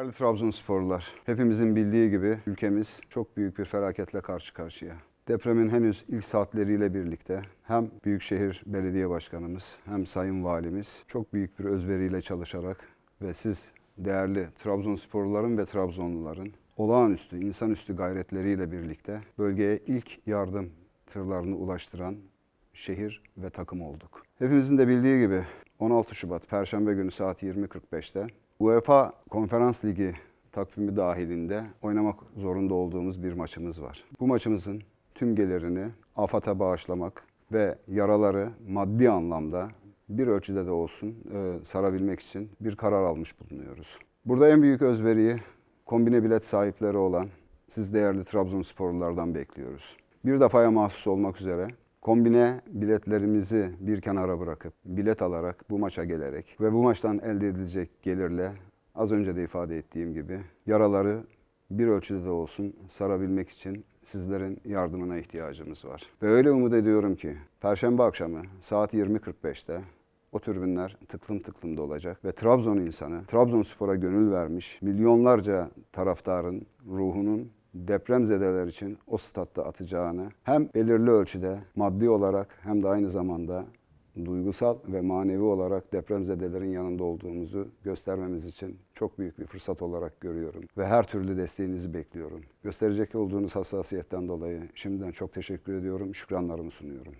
Değerli Trabzonsporlular, hepimizin bildiği gibi ülkemiz çok büyük bir felaketle karşı karşıya. Depremin henüz ilk saatleriyle birlikte hem Büyükşehir Belediye Başkanımız hem Sayın Valimiz çok büyük bir özveriyle çalışarak ve siz değerli Trabzonsporluların ve Trabzonluların olağanüstü, insanüstü gayretleriyle birlikte bölgeye ilk yardım tırlarını ulaştıran şehir ve takım olduk. Hepimizin de bildiği gibi 16 Şubat Perşembe günü saat 20.45'te UEFA Konferans Ligi takvimi dahilinde oynamak zorunda olduğumuz bir maçımız var. Bu maçımızın tüm gelirini AFAD'a bağışlamak ve yaraları maddi anlamda bir ölçüde de olsun e, sarabilmek için bir karar almış bulunuyoruz. Burada en büyük özveriyi kombine bilet sahipleri olan siz değerli Trabzonsporlulardan bekliyoruz. Bir defaya mahsus olmak üzere kombine biletlerimizi bir kenara bırakıp bilet alarak bu maça gelerek ve bu maçtan elde edilecek gelirle az önce de ifade ettiğim gibi yaraları bir ölçüde de olsun sarabilmek için sizlerin yardımına ihtiyacımız var. Ve öyle umut ediyorum ki Perşembe akşamı saat 20.45'te o türbünler tıklım tıklım dolacak ve Trabzon insanı, Trabzonspor'a gönül vermiş milyonlarca taraftarın ruhunun depremzedeler için o statta atacağını hem belirli ölçüde maddi olarak hem de aynı zamanda duygusal ve manevi olarak depremzedelerin yanında olduğumuzu göstermemiz için çok büyük bir fırsat olarak görüyorum. Ve her türlü desteğinizi bekliyorum. Gösterecek olduğunuz hassasiyetten dolayı şimdiden çok teşekkür ediyorum, şükranlarımı sunuyorum.